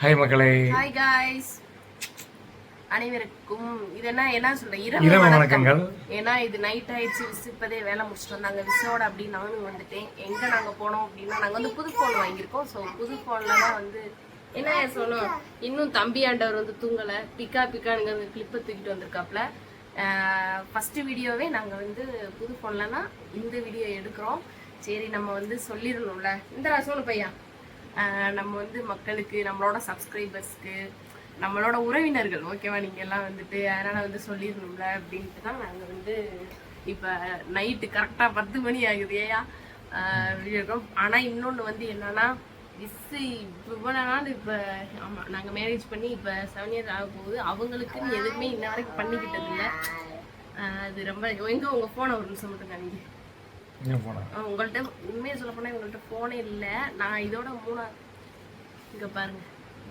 Hi மக்களே hi guys அனைவருக்கும் இது என்ன என்ன சொல்ற? இரவு வணக்கங்கள். ஏன்னா இது நைட் ஆயிடுச்சு விஸ் இப்பதே வேலை முடிச்சுட்டு வந்தாங்க. விஸ்ஸோட அப்படி நானும் வந்துட்டேன். எங்க நாங்க போனோம் அப்படின்னா நாங்க வந்து புது ஃபோன் வாங்கியிருக்கோம். ஸோ புது ஃபோன்ல தான் வந்து என்ன சொல்லணும்? இன்னும் தம்பி ஆண்டவர் வந்து தூங்கல. பிக்கா பிக்கானுங்க அந்த கிளிப்பை தூக்கிட்டு வந்திருக்காப்ல ஃபர்ஸ்ட் வீடியோவே நாங்க வந்து புது ஃபோன்லனா இந்த வீடியோ எடுக்கிறோம். சரி நம்ம வந்து சொல்லிடணும்ல. இந்த சொல்லு பையன் நம்ம வந்து மக்களுக்கு நம்மளோட சப்ஸ்கிரைபர்ஸ்க்கு நம்மளோட உறவினர்கள் ஓகேவா? நீங்கள் எல்லாம் வந்துட்டு அதனால் வந்து சொல்லிடணும்ல அப்படின்ட்டு தான் நாங்கள் வந்து இப்போ நைட்டு கரெக்டாக பத்து மணி ஆகுது ஏயா இருக்கோம். ஆனால் இன்னொன்று வந்து என்னன்னா மிஸ் இவ்வளோ நாள் இப்போ ஆமாம் நாங்கள் மேரேஜ் பண்ணி இப்போ செவன் இயர்ஸ் ஆக போகுது அவங்களுக்குன்னு எதுவுமே இன்ன வரைக்கும் பண்ணிக்கிட்டது இல்லை. அது ரொம்ப எங்கே உங்கள் ஃபோனை ஒரு நிமிஷம் மட்டும் காமிங்க உங்கள்ட்ட உண்மையை சொல்ல போனால் உங்கள்ட்ட ஃபோனே இல்லை. நான் இதோட மூணா இங்கே பாருங்க.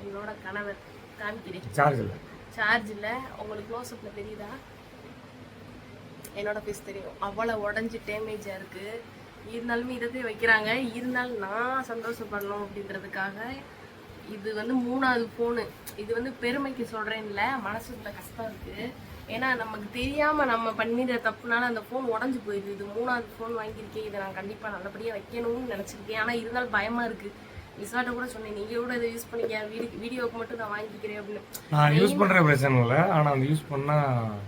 என்னோட கணவர். காமிக்கிறேன். சார்ஜ் இல்லை. சார்ஜ் இல்லை. உங்களுக்கு தெரியுதா? என்னோட ஃபேஸ் தெரியும். அவ்வளோ உடஞ்சி டேமேஜாக இருக்குது இருந்தாலுமே இதே வைக்கிறாங்க. இருந்தாலும் நான் சந்தோஷப்படணும் அப்படின்றதுக்காக இது வந்து மூணாவது ஃபோனு இது வந்து பெருமைக்கு சொல்கிறேன்ல மனசுக்குள்ள கஷ்டம் இருக்குது ஏன்னா நமக்கு தெரியாமல் நம்ம பண்ணிடுற தப்புனால அந்த ஃபோன் உடஞ்சி போயிடுது இது மூணாவது ஃபோன் வாங்கியிருக்கேன். இதை நான் கண்டிப்பாக நல்லபடியாக வைக்கணும்னு நினச்சிருக்கேன். ஆனால் இருந்தாலும் பயமாக இருக்குது விசாட்ட கூட சொன்னேன் நீங்கள் கூட இதை யூஸ் பண்ணிக்க. வீடியோ வீடியோவுக்கு மட்டும் நான் வாங்கிக்கிறேன் அப்படின்னு. நான் யூஸ் பண்ணுற பிரச்சனை இல்லை. ஆனால் அந்த யூஸ் பண்ணால்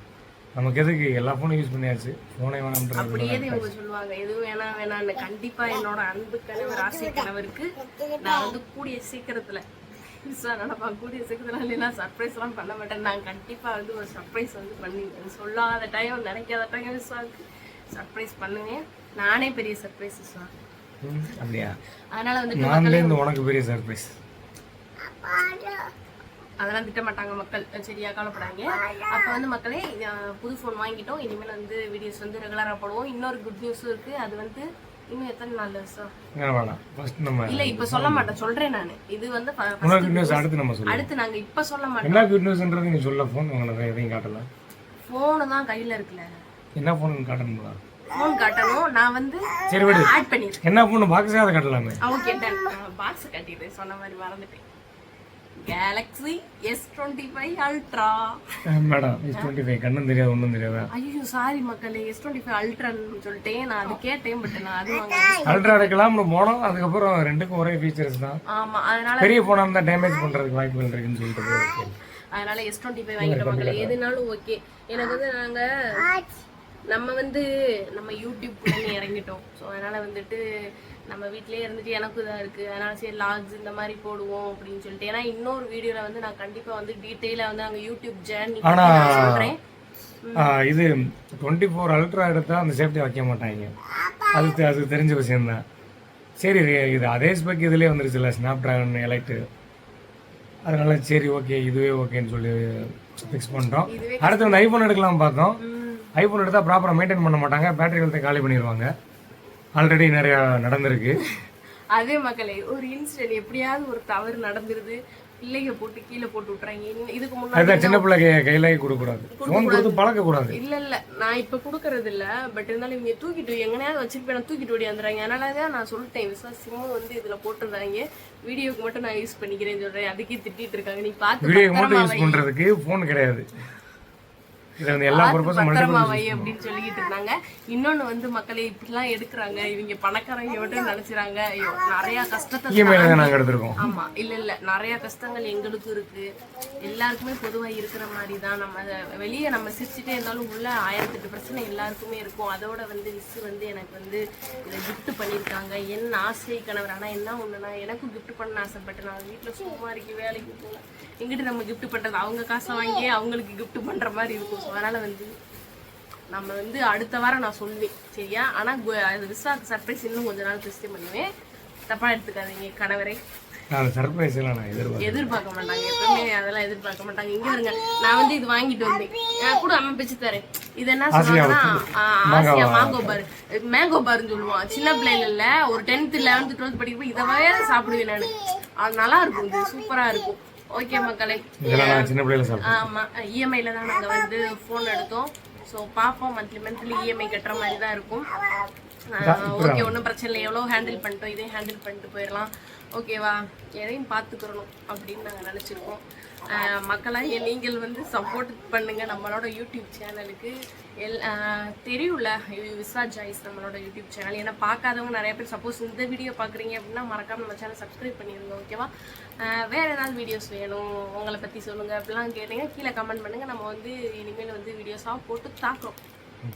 நமக்கு எதுக்கு? எல்லா ஃபோனும் யூஸ் பண்ணியாச்சு. ஃபோனே வேணாம்ன்றது அப்படியே இவங்க சொல்லுவாங்க எதுவும் வேணாம் வேணாம்னு. கண்டிப்பா என்னோட அன்பு கணவர் ஆசை கணவருக்கு நான் வந்து கூடிய சீக்கிரத்துல சார் நினைப்பாங்க கூடிய சீக்கிரத்துல இல்லைன்னா சர்ப்ரைஸ் எல்லாம் பண்ண மாட்டேன். நான் கண்டிப்பா வந்து ஒரு சர்ப்ரைஸ் வந்து பண்ணுவேன் சொல்லாத டைம் நினைக்காத டைம் விஸ்வாக்கு சர்ப்ரைஸ் பண்ணுவேன் நானே பெரிய சர்ப்ரைஸ் விஸ்வா அப்படியா? அதனால வந்துட்டு நான்லேருந்து உனக்கு பெரிய சர்ப்ரைஸ் அதெல்லாம் திட்ட மாட்டாங்க மக்கள் சரியா கவலைப்படாங்க அப்போ வந்து மக்களே புது ஃபோன் வாங்கிட்டோம். இனிமேல் வந்து வீடியோஸ் வந்து ரெகுலராக போடுவோம். இன்னொரு குட் நியூஸும் இருக்கு. அது வந்து இன்னும் எத்தனை நாள் சார் இல்ல இப்ப சொல்ல மாட்டேன். சொல்றேன் நான். இது வந்து அடுத்து நம்ம அடுத்து நாங்க இப்ப சொல்ல மாட்டோம். என்ன குட் நியூஸ்ன்றது சொல்ல ஃபோன் உங்களுக்கு எதையும் காட்டல. போனு தான் கையில இருக்குல்ல. என்ன ஃபோன் காட்டணுங்களா போன் காட்டணும். நான் வந்து சரி விடு. ஆட் பண்ணிருக்கேன். என்ன ஃபோன் பாக்ஸே அதை காட்டலாமே. பாக்ஸ் கட்டிட்டு சொன்ன மாதிரி மறந்துட்டேன். Galaxy S twenty five ultra madam is twenty five கண்ணும் தெரியாது ஒன்றும் தெரியாது? ஐயோ சாரி மக்களே எஸ் டுவெண்ட்டி ஃபைவ் அல்ட்ரான்னு சொல்லிட்டேன். நான் அது கேட்டேன் பட் நான் அது அல்ட்ரா எடுக்கலாம்னு போனோம் அதுக்கப்புறம் ரெண்டுக்கும் ஒரே ஃபீச்சர்ஸ் தான். ஆமா அதனால பெரிய ஃபோனாக இருந்தால் டேமேஜ் பண்ணுறதுக்கு வாய்ப்புகள் இருக்குன்னு சொல்லிட்டு அதனால எஸ் டுவெண்ட்டி ஃபைவ் வாங்கிட்ட மக்களே. எதுனாலும் ஓகே எனக்கு வந்து நாங்க நம்ம வந்து நம்ம யூடியூப் இறங்கிட்டோம். ஸோ அதனால வந்துட்டு நம்ம வீட்டிலேயே இருந்துட்டு எனக்கும் இதாக இருக்குது அதனால சரி லாக்ஸ் இந்த மாதிரி போடுவோம் அப்படின்னு சொல்லிட்டு. ஏன்னா இன்னொரு வீடியோவில் வந்து நான் கண்டிப்பாக வந்து டீட்டெயிலாக வந்து நாங்கள் யூடியூப் ஜேர்னி சொல்கிறேன் இது டுவெண்ட்டி ஃபோர் அல்ட்ரா எடுத்தால் அந்த சேஃப்டி வைக்க மாட்டாங்க. அது அது தெரிஞ்ச விஷயம்தான். சரி இது- இது அதே ஸ்பெக் இதுலேயே வந்துருச்சுல்ல ஸ்னாப் ட்ராகன் எலைட்டு அதனால சரி ஓகே இதுவே ஓகேன்னு சொல்லி ஃபிக்ஸ் பண்ணிட்டோம். அடுத்து வந்து ஐஃபோன் எடுக்கலாம் பார்த்தோம். ஐஃபோன் எடுத்தால் ப்ராப்பராக மெயின்டைன் பண்ண மாட்டாங்க. பேட்டரி ஹெல்த்தை காலி பண்ணிடுவாங்க ஆல்ரெடி நிறையா நடந்திருக்கு. அதே மக்களே ஒரு இன்சிடென்ட் எப்படியாவது ஒரு தவறு நடந்துருது. பிள்ளைங்க போட்டு கீழே போட்டு இன்னும் இதுக்கு முன்னாடி சின்ன பிள்ளைக்கு கையிலேயே கொடுக்கக்கூடாது. ஃபோன் கொடுத்து பழக்கக்கூடாது. இல்ல இல்ல. நான் இப்ப குடுக்கறது இல்ல பட் இருந்தாலும் இவங்க தூக்கிட்டு எங்கனையாவது வச்சிருப்பேன். தூக்கிட்டு ஓடியாந்துறாங்க அதனால தான் நான் சொல்லிட்டேன். விசா சிம்மு வந்து இதுல போட்டுருந்தாங்க வீடியோக்கு மட்டும் நான் யூஸ் பண்ணிக்கிறேன்னு சொல்றேன். அதுக்கே திட்டிட்டு இருக்காங்க. நீ பார்த்து வீடியோக்கு மட்டும் யூஸ் வை. பண்ணுறதுக்கு ஃபோன் கிடையாது இது வந்து எல்லா பர்பஸும் பத்திரமா வை அப்படின்னு சொல்லிக்கிட்டு இருந்தாங்க. இன்னொன்னு வந்து மக்களை இப்படிலாம் எடுக்கிறாங்க. இவங்க பணக்காரங்க மட்டும் நினைச்சுறாங்க. ஐயோ நிறைய கஷ்டத்தை ஆமா இல்ல இல்ல. நிறைய கஷ்டங்கள் எங்களுக்கும் இருக்கு. எல்லாருக்குமே பொதுவா இருக்கிற மாதிரி தான் நம்ம வெளியே நம்ம சிரிச்சுட்டே இருந்தாலும் உள்ள ஆயிரத்தெட்டு பிரச்சனை எல்லாருக்குமே இருக்கும். அதோட வந்து மிஸ் வந்து எனக்கு வந்து இதை கிஃப்ட் பண்ணியிருக்காங்க. என் ஆசை கணவர். ஆனா என்ன ஒண்ணுனா எனக்கும் கிஃப்ட் பண்ண ஆசைப்பட்டு நான் வீட்டுல சும்மா இருக்கு வேலைக்கு போல எங்கிட்ட நம்ம கிஃப்ட் பண்றது அவங்க காசை வாங்கி அவங்களுக்கு gift பண்ற மாதிரி இருக்கும். அதனால வந்து நம்ம வந்து அடுத்த வாரம் நான் சொல்லுவேன் சரியா? ஆனா கு- அது விஸ்வாக்கு சர்ப்ரைஸ் இன்னும் கொஞ்ச நாள் கிறிஸ்டி பண்ணுவேன். தப்பா எடுத்துக்காதீங்க கணவரே. நான் சர்ப்ரைஸ் எதிர்பார்க்க மாட்டாங்க எப்பவுமே அதெல்லாம் எதிர்பார்க்க மாட்டாங்க. இங்க இருங்க நான் வந்து இது வாங்கிட்டு வந்தேன். கூட அம்மா பிச்சு தரேன். இது என்ன சொல்றாங்கன்னா ஆ, ஆசியா மேங்கோ பார் மேங்கோ பார்னு சொல்லுவான். சின்ன பிள்ளைல இல்ல ஒரு டென்த் லெவன்த் டுவெல்த் படிக்கிறப்ப இதை வேற சாப்பிடுவேன் நான். அது நல்லா இருக்கும் இது சூப்பரா இருக்கும். ஓகே மக்களே. சின்ன சாப்பிட்டேன் ஆமா இஎம்ஐல தான் நாங்க வந்து ஃபோன் எடுத்தோம். ஸோ பார்ப்போம் மந்த்லி மந்த்லி இஎம்ஐ கட்டுற மாதிரி தான் இருக்கும். ஓகே ஒன்றும் பிரச்சனை இல்லை. எவ்வளோ ஹேண்டில் பண்ணிட்டோம்? இதே ஹேண்டில் பண்ணிட்டு போயிடலாம். ஓகேவா எதையும் பார்த்துக்கிறணும் அப்படின்னு நாங்கள் நினச்சிருக்கோம். மக்களாக நீங்கள் வந்து சப்போர்ட் பண்ணுங்க நம்மளோட யூடியூப் சேனலுக்கு எல் தெரியும்ல விஸ்வா ஜாய்ஸ் நம்மளோட யூடியூப் சேனல் ஏன்னா பார்க்காதவங்க நிறைய பேர் சப்போஸ் இந்த வீடியோ பார்க்குறீங்க அப்படின்னா மறக்காம நம்ம சேனல் சப்ஸ்கிரைப் பண்ணிடுங்க ஓகேவா வேற ஏதாவது வீடியோஸ் வேணும்? உங்களை பற்றி சொல்லுங்க அப்படிலாம் கேட்டீங்க கீழே கமெண்ட் பண்ணுங்க. நம்ம வந்து இனிமேல் வந்து வீடியோஸாக போட்டு தாக்குறோம்.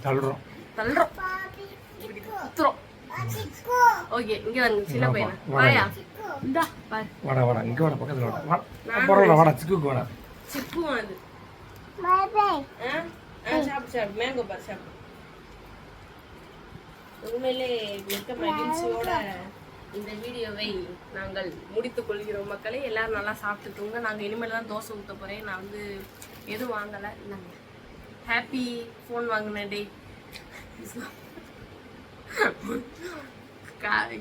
தள்ளுறோம். தள்ளுறோம். குத்துறோம் ஓகே இங்க வருங்க சின்ன பையன்? வாயா? இந்தா பாரு. வாடா வாடா இங்கே வாடா பக்கத்தில் வாடா. வாடா பரவாயில்ல வாடா சிக்குக்கு வாடா. சிப்பும் அது சாப்பிடு சாப்பிடு. மேங்கோ பாரு சாப்பிடு. உண்மையிலே மிக்க மகிழ்ச்சியோட இந்த வீடியோவை நாங்கள் முடித்துக் கொள்கிறோம். மக்களே எல்லாரும் நல்லா சாப்பிட்டுக்கோங்க. நாங்கள் இனிமேல் தான் தோசை ஊற்ற போகிறேன் நான் வந்து எதுவும் வாங்கலை. நாங்க ஹாப்பி ஃபோன் வாங்கினேன் டே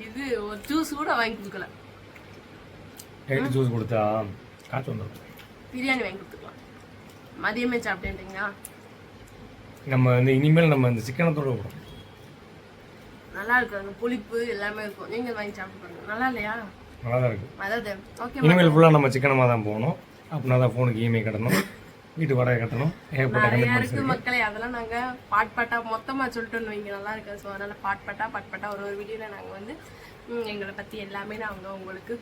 இது ஒரு ஜூஸ் கூட வாங்கி கொடுக்கல. டெய்லி ஜூஸ் கொடுத்தா காய்ச்சல் வந்துடும் பிரியாணி வாங்கி கொடுத்துக்கலாம். மதியமே சாப்பிட்டேன்றீங்களா நம்ம வந்து இனிமேல் நம்ம இந்த சிக்கனத்தோட விடுறோம் நல்லா இருக்கு. அந்த புளிப்பு எல்லாமே இருக்கும். நீங்க வாங்கி சாப்பிட்டு பாருங்க. நல்லா இல்லையா? நல்லா தான் இருக்குது அதாவது ஓகே இனிமேல் ஃபுல்லாக நம்ம சிக்கனமாக தான் போகணும். அப்படின்னா தான் ஃபோனுக்கு இஎம்ஐ கட்டணும். வீட்டு வாடகை கட்டணும். ஏகப்பட்ட மக்களே அதெல்லாம் நாங்க பாட் பாட்டா மொத்தமா சொல்லிட்டோம்னு வைங்க நல்லா இருக்கு ஸோ அதனால பாட் பாட்டா பாட் பாட்டா ஒரு ஒரு வீடியோல நாங்க வந்து எங்களை பத்தி எல்லாமே நாங்க உங்களுக்கு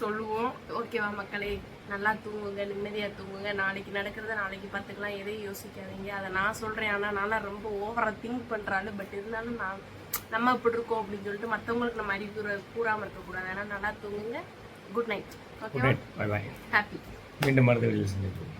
சொல்லுவோம். ஓகேவா மக்களே? நல்லா தூங்குங்க நிம்மதியா தூங்குங்க. நாளைக்கு நடக்கிறத நாளைக்கு பார்த்துக்கலாம். எதையும் யோசிக்காதீங்க. அதை நான் சொல்றேன். ஆனா நான்லாம் ரொம்ப ஓவரா திங்க் பண்றாலும் பட் இருந்தாலும் நான் நம்ம இப்படி இருக்கோம் அப்படின்னு சொல்லிட்டு மற்றவங்களுக்கு நம்ம அறிவுரை கூறாம இருக்கக்கூடாது. அதனால நல்லா தூங்குங்க. குட் நைட் பாய் ஹாப்பி மீண்டும் சந்திப்போம்.